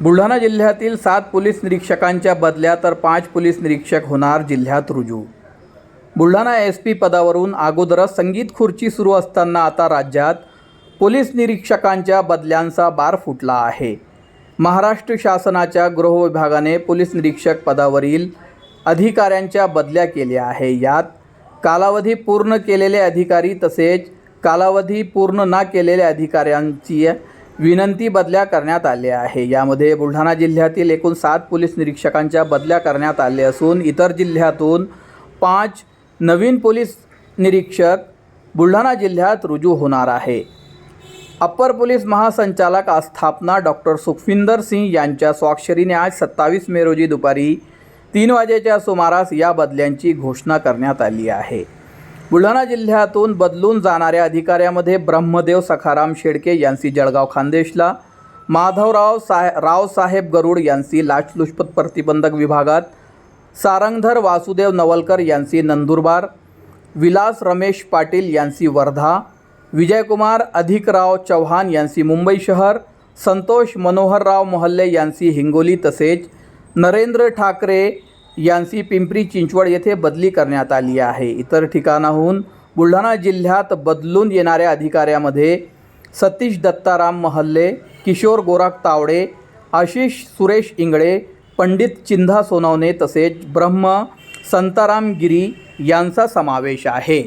बुलढाणा जिल्ह्यातील सात पोलीस निरीक्षकांच्या बदल्या तर पाच पोलीस निरीक्षक होणार जिल्ह्यात रुजू. बुलढाणा एस पी पदावरून अगोदरच संगीत खुर्ची सुरू असताना आता राज्यात पोलीस निरीक्षकांच्या बदल्यांचा बार फुटला आहे. महाराष्ट्र शासनाच्या गृह विभागाने पोलीस निरीक्षक पदावरील अधिकाऱ्यांच्या बदल्या केल्या आहे. यात कालावधी पूर्ण केलेले अधिकारी तसेच कालावधी पूर्ण ना केलेल्या अधिकाऱ्यांची विनंती बदल्या करण्यात आल्या आहे. यामध्ये बुलढाणा जिल्ह्यातील एकूण सात पोलीस निरीक्षकांच्या बदल्या करण्यात आले असून इतर जिल्ह्यातून पाच नवीन पोलीस निरीक्षक बुलढाणा जिल्ह्यात रुजू होणार आहे. अप्पर पोलीस महासंचालक आस्थापना डॉक्टर सुखविंदर सिंह यांच्या स्वाक्षरीने आज सत्तावीस मे रोजी दुपारी तीन वाजेच्या सुमारास या बदल्यांची घोषणा करण्यात आली आहे. बुलढाणा जिल्ह्यातून बदलून जाणाऱ्या अधिकाऱ्यामध्ये ब्रह्मदेव सखाराम शेडके यांची जळगाव खानदेशला माधवराव साहे रावसाहेब गरुड यांची लाचलुचपत प्रतिबंधक विभागात सारंगधर वासुदेव नवलकर यांची नंदुरबार विलास रमेश पाटील यांची वर्धा विजयकुमार अधिकराव चव्हाण यांची मुंबई शहर संतोष मनोहरराव मोहल्ले यांची हिंगोली तसेच नरेंद्र ठाकरे यांची पिंपरी चिंचवड येथे बदली करण्यात आली आहे. इतर ठिकाणाहून बुलढाणा जिल्ह्यात बदलून येणाऱ्या अधिकाऱ्यामध्ये सतीश दत्ताराम महल्ले किशोर गोराख तावडे आशिष सुरेश इंगळे पंडित चिंधा सोनवणे तसेच ब्रह्म संताराम गिरी यांचा समावेश आहे.